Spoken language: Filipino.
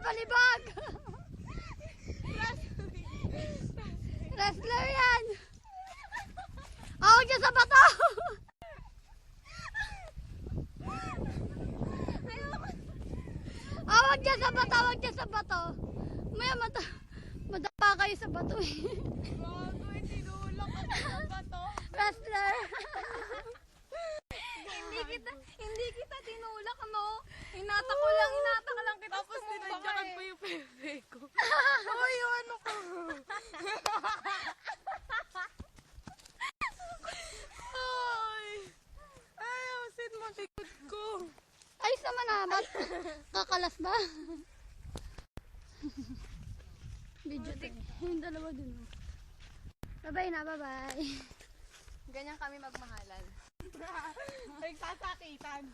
palibag! Wrestler yan! Awag dyan sa bato! Awag dyan sa bato! Awag dyan sa bato! Maya mata... Madapa kayo sa bato eh. Bago, tinulak ako sa bato. Wrestler! hindi kita, hindi kita tinulak, no? Hinata ko lang, hinata Tapos tinadyakan mo yung pepe ko. Uy, ano ka? Ay! Ayusin mo likod ko. Ayos naman na. Ba't kakalas ba? Video eh. Yung dalawa dun. oh. Bye-bye na, bye-bye. Ganyan kami magmahalan. Nagsasakitan.